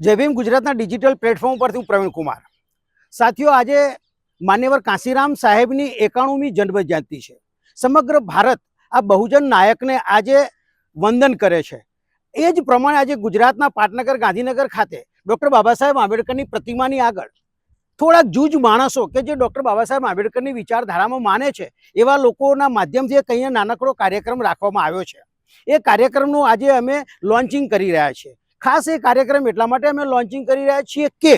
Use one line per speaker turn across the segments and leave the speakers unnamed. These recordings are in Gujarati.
જય ભીમ ગુજરાતના ડિજિટલ પ્લેટફોર્મ પરથી હું પ્રવીણ કુમાર. સાથીઓ, આજે માન્યવર કાંસીરામ સાહેબની એકાણુમી જન્મજયંતિ છે. સમગ્ર ભારત આ બહુજન નાયકને આજે વંદન કરે છે. એ જ પ્રમાણે આજે ગુજરાતના પાટનગર, ગાંધીનગર ખાતે ડૉક્ટર બાબા સાહેબ આંબેડકરની પ્રતિમાની આગળ થોડાક જૂજ માણસો કે જે ડૉક્ટર બાબા સાહેબ આંબેડકરની વિચારધારામાં માને છે, એવા લોકોના માધ્યમથી એક અહીંયા નાનકડો કાર્યક્રમ રાખવામાં આવ્યો છે. એ કાર્યક્રમનું આજે અમે લોન્ચિંગ કરી રહ્યા છીએ. ખાસ એ કાર્યક્રમ એટલા માટે અમે લોન્ચિંગ કરી રહ્યા છીએ કે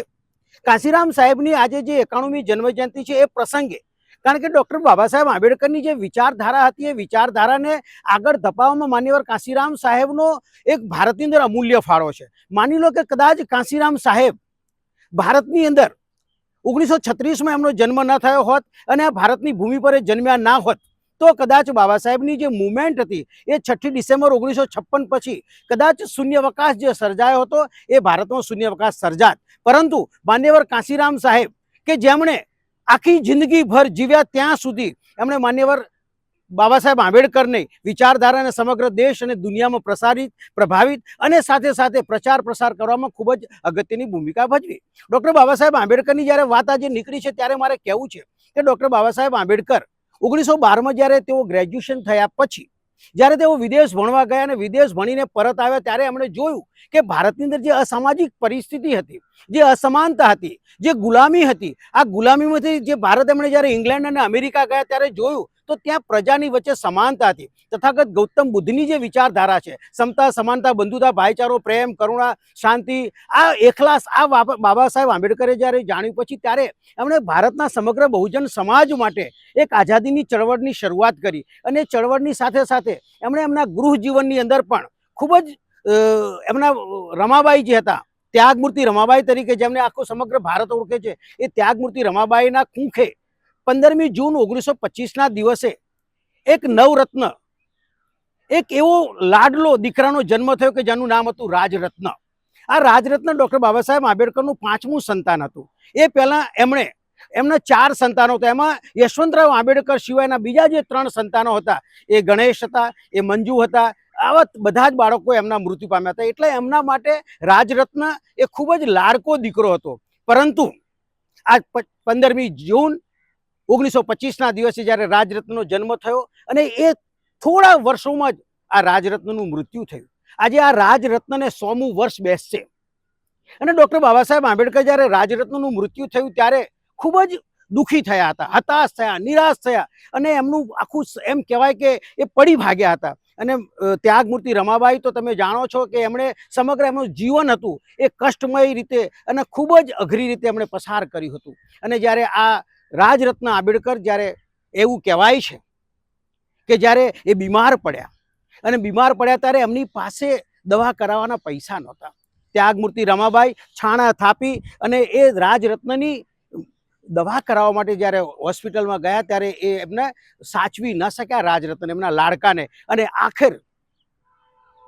કાશીરામ સાહેબની આજે જે એકાણુમી જન્મજયંતિ છે એ પ્રસંગે, કારણ કે ડૉક્ટર બાબા સાહેબ આંબેડકરની જે વિચારધારા હતી, એ વિચારધારાને આગળ ધપાવવામાં માન્યવર કાશીરામ સાહેબનો એક ભારતની અંદર અમૂલ્ય ફાળો છે. માની લો કે કદાચ કાશીરામ સાહેબ ભારતની અંદર ઓગણીસો છત્રીસમાં એમનો જન્મ ન થયો હોત અને આ ભારતની ભૂમિ પર એ જન્મ્યા ના હોત તો કદાચ બાબા સાહેબની જે મુવમેન્ટ હતી, એ છઠ્ઠી ડિસેમ્બર ઓગણીસો છપ્પન પછી કદાચ શૂન્યવકાશ જે સર્જાયો હતો, એ ભારતમાં શૂન્યવકાશ સર્જાત. પરંતુ માન્યવર કાશીરામ સાહેબ કે જેમણે આખી જિંદગીભર જીવ્યા ત્યાં સુધી, એમણે માન્યવર બાબા સાહેબ આંબેડકરની વિચારધારાને સમગ્ર દેશ અને દુનિયામાં પ્રસારિત, પ્રભાવિત અને સાથે સાથે પ્રચાર પ્રસાર કરવામાં ખૂબ જ અગત્યની ભૂમિકા ભજવી. ડૉક્ટર બાબા સાહેબ આંબેડકરની જ્યારે વાત આજે નીકળી છે, ત્યારે મારે કહેવું છે કે ડૉક્ટર બાબા સાહેબ આંબેડકર ઓગણીસો બારમાં જ્યારે તેઓ ગ્રેજ્યુએશન થયા પછી, જ્યારે તેઓ વિદેશ ભણવા ગયા અને વિદેશ ભણીને પરત આવ્યા, ત્યારે એમણે જોયું કે ભારતની અંદર જે અસામાજિક પરિસ્થિતિ હતી, જે અસમાનતા હતી, જે ગુલામી હતી, આ ગુલામીમાંથી જે ભારત એમણે જ્યારે ઇંગ્લેન્ડ અને અમેરિકા ગયા ત્યારે જોયું તો ત્યાં પ્રજાની વચ્ચે સમાનતા હતી. તથાગત ગૌતમ બુદ્ધની જે વિચારધારા છે, સમતા, સમાનતા, બંધુતા, ભાઈચારો, પ્રેમ, કરુણા, શાંતિ, આ એખલાસ આ બાબા સાહેબ આંબેડકરે જ્યારે જાણ્યું પછી ત્યારે એમણે ભારતના સમગ્ર બહુજન સમાજ માટે એક આઝાદીની ચળવળની શરૂઆત કરી. અને ચળવળની સાથે સાથે એમણે એમના ગૃહ જીવનની અંદર પણ ખૂબ જ એમના રમાબાઈ જે હતા, ત્યાગમૂર્તિ રમાબાઈ તરીકે જેમને આખો સમગ્ર ભારત ઓળખે છે, એ ત્યાગમૂર્તિ રમાબાઈના ખૂંખે પંદરમી જૂન ઓગણીસો પચીસના દિવસે એક નવરત્ન, એક એવો લાડલો દીકરાનો જન્મ થયો કે જેનું નામ હતું રાજરત્ન. આ રાજરત્ન ડૉક્ટર બાબા સાહેબ આંબેડકરનું પાંચમું સંતાન હતું. એ પહેલાં એમણે, એમના ચાર સંતાનો હતા. એમાં યશવંતરાવ આંબેડકર સિવાયના બીજા જે ત્રણ સંતાનો હતા, એ ગણેશ હતા, એ મંજુ હતા, આવા બધા જ બાળકો એમના મૃત્યુ પામ્યા હતા. એટલે એમના માટે રાજરત્ન એ ખૂબ જ લાડકો દીકરો હતો. પરંતુ આ પંદરમી જૂન ઓગણીસો પચીસના દિવસે જ્યારે રાજરત્નનો જન્મ થયો અને એ થોડા વર્ષોમાં જ આ રાજરત્નનું મૃત્યુ થયું. આજે આ રાજરત્નને સોમું વર્ષ બેસશે. અને ડૉક્ટર બાબા સાહેબ આંબેડકર જ્યારે રાજરત્નનું મૃત્યુ થયું ત્યારે ખૂબ જ દુઃખી થયા હતા, હતાશ થયા, નિરાશ થયા અને એમનું આખું એમ કહેવાય કે એ પડી ભાગ્યા હતા. અને ત્યાગમૂર્તિ રમાબાઈ તો તમે જાણો છો કે એમણે સમગ્ર એમનું જીવન હતું એ કષ્ટમય રીતે અને ખૂબ જ અઘરી રીતે એમણે પસાર કર્યું હતું. અને જ્યારે આ રાજરત્ન આંબેડકર જ્યારે એવું કહેવાય છે કે જ્યારે એ બીમાર પડ્યા અને બીમાર પડ્યા ત્યારે એમની પાસે દવા કરાવવાના પૈસા નહોતા. ત્યાગમૂર્તિ રમાબાઈ છાણા થાપી અને એ રાજરત્નની દવા કરાવવા માટે જ્યારે હોસ્પિટલમાં ગયા ત્યારે એ એમને સાચવી ન શક્યા રાજરત્ન એમના લાડકાને. અને આખર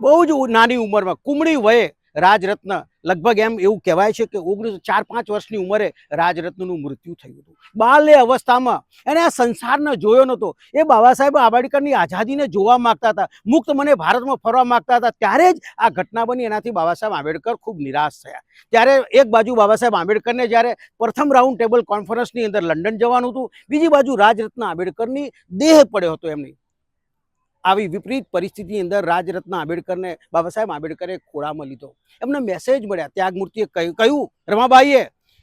બહુ જ નાની ઉંમરમાં કુમળી વયે રાજરત્ન. લગભગ એમ એવું કહેવાય છે કે ઓગણીસો ચાર પાંચ વર્ષની ઉંમરે રાજરત્નનું મૃત્યુ થયું હતું. બાલ્ય અવસ્થામાં એને આ સંસારને જોયો નહોતો. એ બાબા સાહેબ આંબેડકરની આઝાદીને જોવા માગતા હતા. મુક્ત મને ભારતમાં ફરવા માગતા હતા. ત્યારે જ આ ઘટના બની. એનાથી બાબા સાહેબ આંબેડકર ખૂબ નિરાશ થયા. ત્યારે એક બાજુ બાબા સાહેબ આંબેડકરને જ્યારે પ્રથમ રાઉન્ડ ટેબલ કોન્ફરન્સની અંદર લંડન જવાનું હતું. બીજી બાજુ રાજરત્ન આંબેડકરની દેહ પડ્યો હતો એમની. આવી વિપરીત પરિસ્થિતિની અંદર રાજરત્ન આંબેડકરને, બાબા સાહેબ આંબેડકરે ખોળામાં લીધો. એમને મેસેજ મળ્યા. ત્યાગમૂર્તિએ કહ્યું રમાબાઈએ,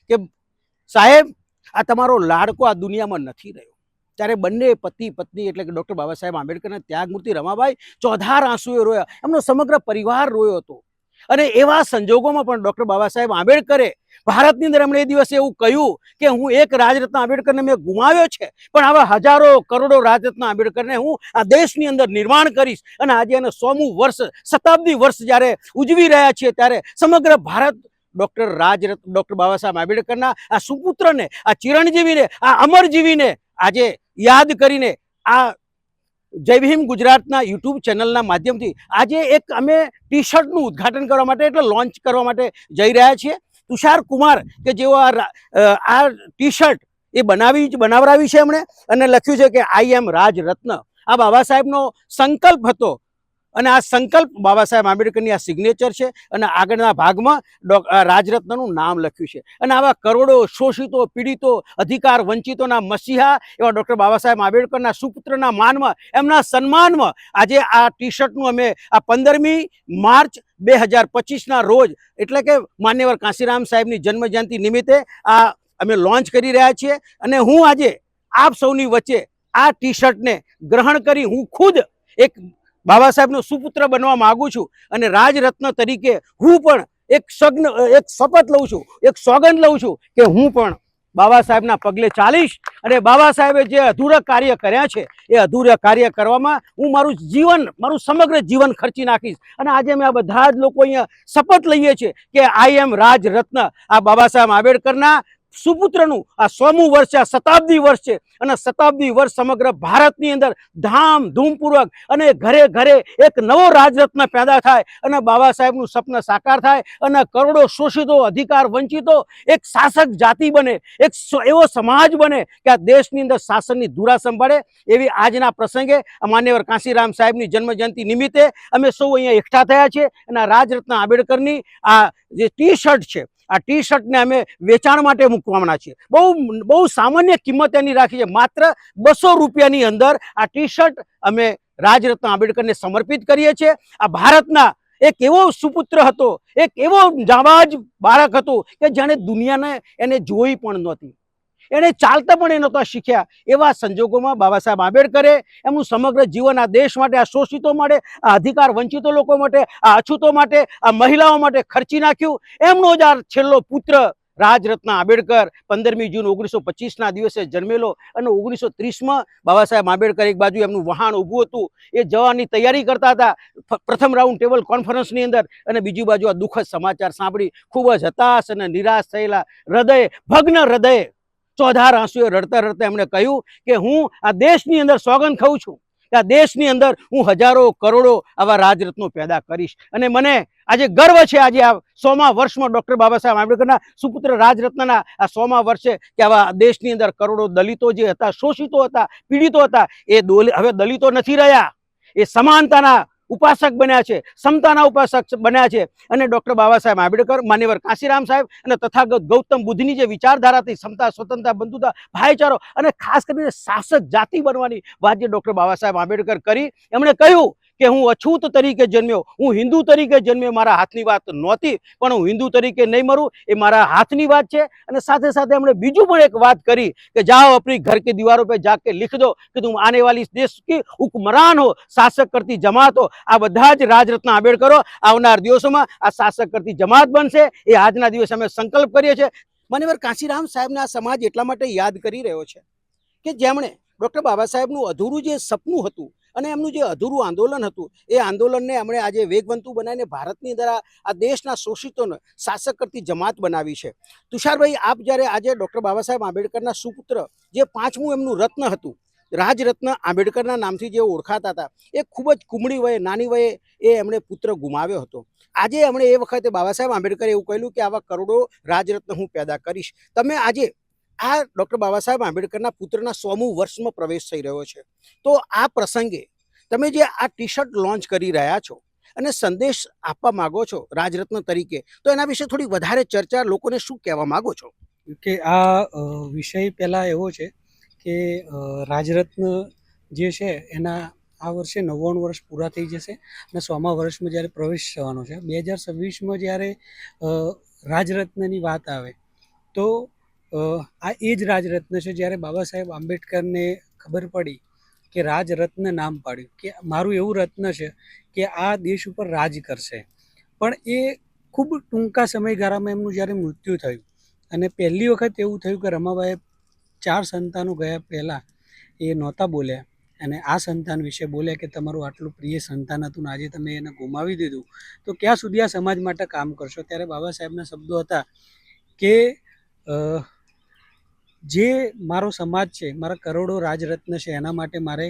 કે સાહેબ, આ તમારો લાડકો આ દુનિયામાં નથી રહ્યો. ત્યારે બંને પતિ, પત્ની એટલે કે ડૉક્ટર બાબા સાહેબ આંબેડકરના ત્યાગમૂર્તિ રમાબાઈ, ચોધાર આંસુએ રોયા. એમનો સમગ્ર પરિવાર રોયો હતો. અને એવા સંજોગોમાં પણ ડૉક્ટર બાબા સાહેબ આંબેડકરે ભારતની અંદર એમણે એ દિવસે એવું કહ્યું કે હું એક રાજરત્ન આંબેડકરને મેં ગુમાવ્યો છે, પણ આવા હજારો કરોડો રાજરત્ન આંબેડકરને હું આ દેશની અંદર નિર્માણ કરીશ. અને આજે એને સોમું વર્ષ, શતાબ્દી વર્ષ જ્યારે ઉજવી રહ્યા છીએ ત્યારે સમગ્ર ભારત ડૉક્ટર રાજરત્ન, ડૉક્ટર બાબા સાહેબ આંબેડકરના આ સુપુત્રને, આ ચિરણજીવીને આ અમરજીવીને આજે યાદ કરીને આ જય ભીમ ગુજરાતના યુટ્યુબ ચેનલના માધ્યમથી આજે એક અમે ટી શર્ટનું ઉદ્ઘાટન કરવા માટે એટલે લોન્ચ કરવા માટે જઈ રહ્યા છીએ. તુષાર કુમાર કે જેઓ આ આ ટી શર્ટ એ બનાવી બનાવરાવી છે એમણે અને લખ્યું છે કે આઈ એમ રાજરત્ન આ બાબા સાહેબનો સંકલ્પ હતો અને આ સંકલ્પ બાબા સાહેબ આંબેડકરની આ સિગ્નેચર છે અને આગળના ભાગમાં રાજરત્નનું નામ લખ્યું છે. અને આવા કરોડો શોષિતો, પીડિતો, અધિકાર વંચિતોના મસીહા એવા ડૉક્ટર બાબા સાહેબ આંબેડકરના સુપુત્રના માનમાં, એમના સન્માનમાં આજે આ ટી શર્ટનું અમે આ પંદરમી માર્ચ બે હજાર પચીસના રોજ, એટલે કે માન્યવર કાશીરામ સાહેબની જન્મજયંતિ નિમિત્તે આ અમે લોન્ચ કરી રહ્યા છીએ. અને હું આજે આપ સૌની વચ્ચે આ ટી શર્ટને ગ્રહણ કરી હું ખુદ એક બાબા સાહેબનો સુપુત્ર બનવા માંગુ છું અને રાજરત્ન તરીકે હું પણ એક સગ્ન, એક શપથ લઉં છું, એક સોગંદ લઉં છું કે હું પણ બાબા સાહેબના પગલે ચાલીશ અને બાબા સાહેબે જે અધૂરા કાર્ય કર્યા છે, એ અધૂરા કાર્ય કરવામાં હું મારું જીવન, મારું સમગ્ર જીવન ખર્ચી નાખીશ. અને આજે અમે આ બધા જ લોકો અહીંયા શપથ લઈએ છીએ કે આઈ એમ રાજરત્ન આ બાબા સાહેબ આંબેડકરના સુપુત્રનું આ સોમું વર્ષ છે, આ શતાબ્દી વર્ષ છે અને શતાબ્દી વર્ષ સમગ્ર ભારતની અંદર ધામ ધૂમપૂર્વક અને ઘરે ઘરે એક નવો રાજરત્ન પેદા થાય અને બાબા સાહેબનું સપન સાકાર થાય અને કરોડો શોષિતો, અધિકાર વંચિતો એક શાસક જાતિ બને, એક એવો સમાજ બને કે આ દેશની અંદર શાસનની ધુરા સંભાળે. એવી આજના પ્રસંગે માન્યવર કાંશીરામ સાહેબની જન્મજયંતિ નિમિત્તે અમે સૌ અહીંયા એકઠા થયા છે અને આ રાજરત્ન આંબેડકરની આ જે ટી શર્ટ છે આ ટી શર્ટને અમે વેચાણ માટે મૂકવાના છીએ. બહુ બહુ સામાન્ય કિંમત એની રાખી છે. માત્ર બસો રૂપિયાની અંદર આ ટી શર્ટ અમે રાજરત્ન આંબેડકરને સમર્પિત કરીએ છીએ. આ ભારતના એક એવો સુપુત્ર હતો, એક એવો જાવાજ બાળક હતો કે જાણે દુનિયાને એને જોઈ પણ નહોતી. એને ચાલતા પણ એ નહોતા શીખ્યા. એવા સંજોગોમાં બાબા સાહેબ આંબેડકરે એમનું સમગ્ર જીવન આ દેશ માટે, આ શોષિતો માટે, આ અધિકાર વંચિતો લોકો માટે, આ અછૂતો માટે, આ મહિલાઓ માટે ખર્ચી નાખ્યું. એમનો જ આ છેલ્લો પુત્ર રાજરત્ન આંબેડકર પંદરમી જૂન ઓગણીસો પચીસના દિવસે જન્મેલો અને ઓગણીસો ત્રીસમાં બાબા સાહેબ આંબેડકર એક બાજુ એમનું વહાણ ઊભું હતું. એ જવાની તૈયારી કરતા હતા પ્રથમ રાઉન્ડ ટેબલ કોન્ફરન્સની અંદર અને બીજી બાજુ આ દુઃખદ સમાચાર સાંભળી ખૂબ જ હતાશ અને નિરાશ થયેલા. હૃદય, ભગ્ન હૃદય ચોધાર આંસુએ રડતા રડતા એમણે કહ્યું કે હું આ દેશની અંદર સોગંદ ખાઉં છું. કે આ દેશની અંદર હું હજારો કરોડો આવા રાજરત્નો પેદા કરીશ. અને મને આજે ગર્વ છે આજે આ સોમા વર્ષમાં ડૉક્ટર બાબા સાહેબ આંબેડકરના સુપુત્ર રાજરત્નના આ સોમા વર્ષે કે આવા દેશની અંદર કરોડો દલિતો જે હતા, શોષિતો હતા, પીડિતો હતા, એ દોલ હવે દલિતો નથી રહ્યા. એ સમાનતાના ઉપાસક બન્યા છે, સમતાના ઉપાસક બન્યા છે. અને ડૉક્ટર બાબા સાહેબ આંબેડકર, માન્યવર કાશીરામ સાહેબ અને તથાગત ગૌતમ બુદ્ધની જે વિચારધારાથી સમતા, સ્વતંત્રતા, બંધુતા, ભાઈચારો અને ખાસ કરીને શાસક જાતિ બનવાની વાત જે ડૉક્ટર બાબા સાહેબ આંબેડકર કરી. એમણે કહ્યું કે હું અછૂત તરીકે જન્મ્યો, હું હિન્દુ તરીકે જન્મ્યો, મારા હાથની વાત નહોતી, પણ હું હિન્દુ તરીકે નહીં મરું, એ મારા હાથની વાત છે. અને સાથે સાથે એમણે બીજું પણ એક વાત કરી કે જાઓ આપણી ઘર કે દીવારો પર જાકે લીખ દો કે તું આને વાલી દેશ કી હુકમરાન હો, શાસક કરતી જમાત હો. આ બધા જ રાજરત્ન આંબેડકરો આવનાર દિવસોમાં આ શાસક કરતી જમાત બનશે. એ આજના દિવસે અમે સંકલ્પ કરીએ છીએ. મને કાશીરામ સાહેબને આ સમાજ એટલા માટે યાદ કરી રહ્યો છે કે જેમણે ડૉક્ટર બાબા સાહેબનું અધૂરું જે સપનું હતું અને એમનું જે અધૂરું આંદોલન હતું, એ આંદોલનને એમણે આજે વેગવંતુ બનાવીને ભારતની અંદર આ દેશના શોષિતોને શાસક કરતી જમાત બનાવી છે. તુષારભાઈ, આપ જ્યારે આજે ડૉક્ટર બાબા સાહેબ આંબેડકરના સુપુત્ર, જે પાંચમું એમનું રત્ન હતું, રાજરત્ન આંબેડકરના નામથી જે ઓળખાતા હતા, એ ખૂબ જ કુમળી વયે, નાની વયે એ એમણે પુત્ર ગુમાવ્યો હતો. આજે એમણે એ વખતે બાબા સાહેબ આંબેડકરે એવું કહેલું કે આવા કરોડો રાજરત્ન હું પેદા કરીશ. તમે આજે આ ડૉક્ટર બાબા સાહેબ આંબેડકરના પુત્રના સોમું વર્ષમાં પ્રવેશ થઈ રહ્યો છે. તો આ પ્રસંગે તમે જે આ ટી શર્ટ લોન્ચ કરી રહ્યા છો અને સંદેશ આપવા માંગો છો રાજરત્ન તરીકે, તો એના વિશે થોડી વધારે ચર્ચા લોકોને શું કહેવા માંગો છો?
કે આ વિષય પહેલાં એવો છે કે રાજરત્ન જે છે એના આ વર્ષે નવ્વાણું વર્ષ પૂરા થઈ જશે અને સોમા વર્ષમાં જ્યારે પ્રવેશ થવાનો છે. બે હજાર છવ્વીસમાં જ્યારે રાજરત્નની વાત આવે, તો આ એ જ રાજરત્ન છે જ્યારે બાબા સાહેબ આંબેડકરને ખબર પડી કે રાજરત્ન નામ પાડ્યું, કે મારું એવું રત્ન છે કે આ દેશ ઉપર રાજ કરશે. પણ એ ખૂબ ટૂંકા સમયગાળામાં એમનું જ્યારે મૃત્યુ થયું અને પહેલી વખત એવું થયું કે રમાબાએ ચાર સંતાનો ગયા પહેલાં, એ નહોતા બોલ્યા અને આ સંતાન વિશે બોલ્યા કે તમારું આટલું પ્રિય સંતાન હતું ને આજે તમે એને ગુમાવી દીધું. તો ક્યાં સુધી આ સમાજ માટે કામ કરશો? ત્યારે બાબા સાહેબના શબ્દો હતા કે જે મારો સમાજ છે, મારા કરોડો રાજરત્ન છે, એના માટે મારે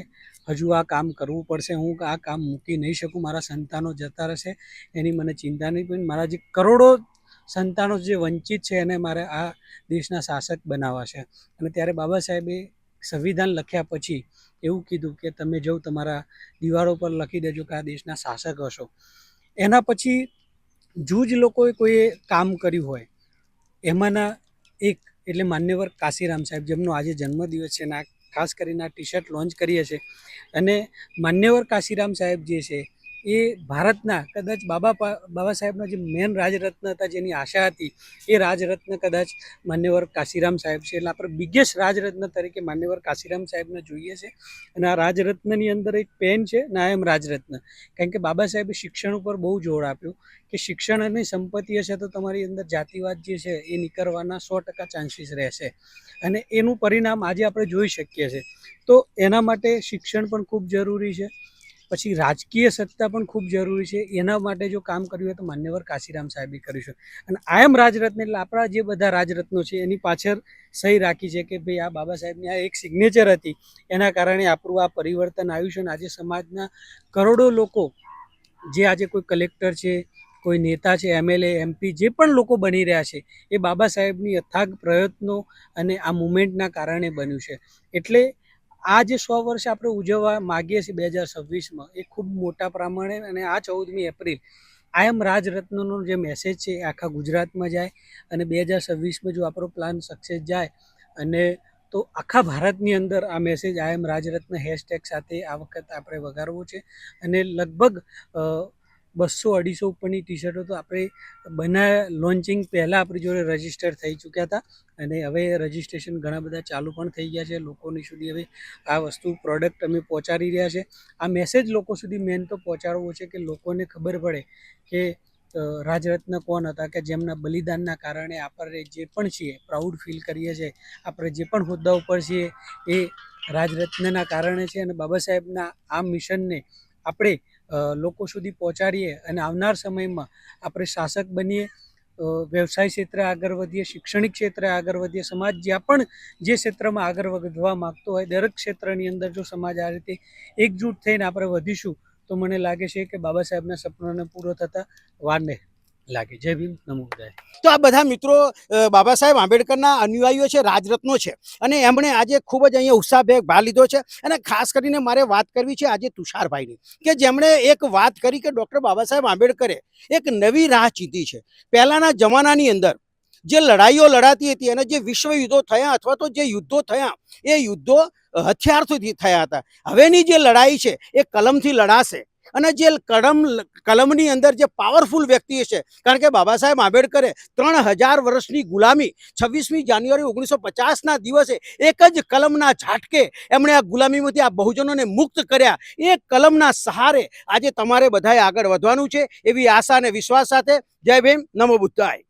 હજુ આ કામ કરવું પડશે. હું આ કામ મૂકી નહીં શકું. મારા સંતાનો જતા રહેશે. એની મને ચિંતા નહીં. પણ મારા જે કરોડો સંતાનો જે વંચિત છે, એને મારે આ દેશના શાસક બનાવવા છે. અને ત્યારે બાબા સાહેબે સંવિધાન લખ્યા પછી એવું કીધું કે તમે જો તમારા દિવાળો પર લખી દેજો કે આ દેશના શાસક હશો. એના પછી જૂજ લોકોએ કોઈએ કામ કર્યું હોય, એમાંના એક એટલે માન્યવર કાશીરામ સાહેબ, જેમનો આજે જન્મદિવસ છે અને ખાસ કરીને આ ટી શર્ટ લોન્ચ કરીએ છીએ. અને માન્યવર કાશીરામ સાહેબ જે છે એ ભારતના કદાચ બાબા બાબા સાહેબના જે મેન રાજરત્ન હતા, જેની આશા હતી, એ રાજરત્ન કદાચ માન્યવર કાશીરામ સાહેબ છે. એટલે આપણે બિગેસ્ટ રાજરત્ન તરીકે માન્યવર કાશીરામ સાહેબને જોઈએ છે. અને આ રાજરત્નની અંદર એક પેન છે ને આઈ એમ રાજરત્ન. કારણ કે બાબા સાહેબે શિક્ષણ ઉપર બહુ જોર આપ્યું કે શિક્ષણ અને સંપત્તિ હશે તો તમારી અંદર જાતિવાદ જે છે, એ નીકળવાના સો ટકા ચાન્સીસ રહેશે. અને એનું પરિણામ આજે આપણે જોઈ શકીએ છીએ. તો એના માટે શિક્ષણ પણ ખૂબ જરૂરી છે. પછી રાજકીય સત્તા પણ ખૂબ જરૂરી છે. એના માટે જો કામ કર્યું હોય તો માન્યવર કાશીરામ સાહેબે કર્યું છે. અને આઈ એમ રાજરત્ન એટલે આપણા જે બધા રાજરત્નો છે એની પાછળ સહી રાખી છે કે ભાઈ આ બાબા સાહેબની આ એક સિગ્નેચર હતી. એના કારણે આપણું આ પરિવર્તન આવ્યું છે અને આજે સમાજના કરોડો લોકો જે આજે કોઈ કલેક્ટર છે, કોઈ નેતા છે એમએલએ એમપી જે પણ લોકો બની રહ્યા છે, એ બાબા સાહેબની અથાગ પ્રયત્નો અને આ મુમેન્ટના કારણે બન્યું છે. એટલે આ જે સો વર્ષ આપણે ઉજવવા માગીએ છીએ બે હજાર છવ્વીસમાં, એ ખૂબ મોટા પ્રમાણે અને આ ચૌદમી એપ્રિલ, આ એમ રાજરત્નનો જે મેસેજ છે એ આખા ગુજરાતમાં જાય અને બે હજાર છવ્વીસમાં જો આપણો પ્લાન સક્સેસ જાય અને તો આખા ભારતની અંદર આ મેસેજ આઈ એમ રાજરત્ન હેશટેગ સાથે આ વખત આપણે વગાડવો છે અને લગભગ બસો અઢીસો ઉપરની ટી શર્ટો તો આપણે બના લોન્ચિંગ પહેલાં આપણી જોડે રજિસ્ટર થઈ ચૂક્યા હતા. અને હવે રજીસ્ટ્રેશન ઘણા બધા ચાલુ પણ થઈ ગયા છે. લોકોની સુધી હવે આ વસ્તુ પ્રોડક્ટ અમે પહોંચાડી રહ્યા છે. આ મેસેજ લોકો સુધી મેન તો પહોંચાડવો છે કે લોકોને ખબર પડે કે રાજરત્ન કોણ હતા કે જેમના બલિદાનના કારણે આપણે જે પણ છીએ પ્રાઉડ ફીલ કરીએ છીએ, આપણે જે પણ હોદ્દા ઉપર છીએ એ રાજરત્નના કારણે છે. અને બાબા સાહેબના આ મિશનને આપણે લોકો સુધી પહોંચાડીએ અને આવનાર સમયમાં આપણે શાસક બનીએ વ્યવસાય ક્ષેત્રે આગળ વધીએ, શૈક્ષણિક ક્ષેત્રે આગળ વધીએ, સમાજ જ્યાં પણ જે ક્ષેત્રમાં આગળ વધવા માગતો હોય, દરેક ક્ષેત્રની અંદર જો સમાજ આ રીતે એકજૂટ થઈને આપણે વધીશું, તો મને લાગે છે કે બાબા સાહેબના સપનાને પૂરો થતાં વાર નહીં લાગે. જય ભીમ. નમો
તો આ બધા મિત્રો બાબા સાહેબ આંબેડકરના અનુયાયીઓ છે, રાજરત્નો છે. અને એમણે આજે ખૂબ જ અહીંયા ઉત્સાહભેર ભાગ લીધો છે. અને ખાસ કરીને મારે વાત કરવી છે આજે તુષારભાઈની, કે જેમણે એક વાત કરી કે ડૉક્ટર બાબા સાહેબ આંબેડકરે એક નવી રાહ ચીધી છે. પહેલાંના જમાનાની અંદર જે લડાઈઓ લડાતી હતી અને જે વિશ્વ યુદ્ધો થયા અથવા તો જે યુદ્ધો થયા, એ યુદ્ધો હથિયારથી થયા હતા. હવેની જે લડાઈ છે, એ કલમથી લડાશે. અને જે કલમ કલમની અંદર જે પાવરફુલ વ્યક્તિ છે, કારણ કે બાબા સાહેબ આંબેડકરે ત્રણ હજાર વર્ષની ગુલામી છવ્વીસમી જાન્યુઆરી ઓગણીસો પચાસના દિવસે એક જ કલમના ઝાટકે એમણે આ ગુલામીમાંથી આ બહુજનોને મુક્ત કર્યા. એ કલમના સહારે આજે તમારે બધાએ આગળ વધવાનું છે એવી આશા અને વિશ્વાસ સાથે. જય ભીમ, નમો બુદ્ધાય.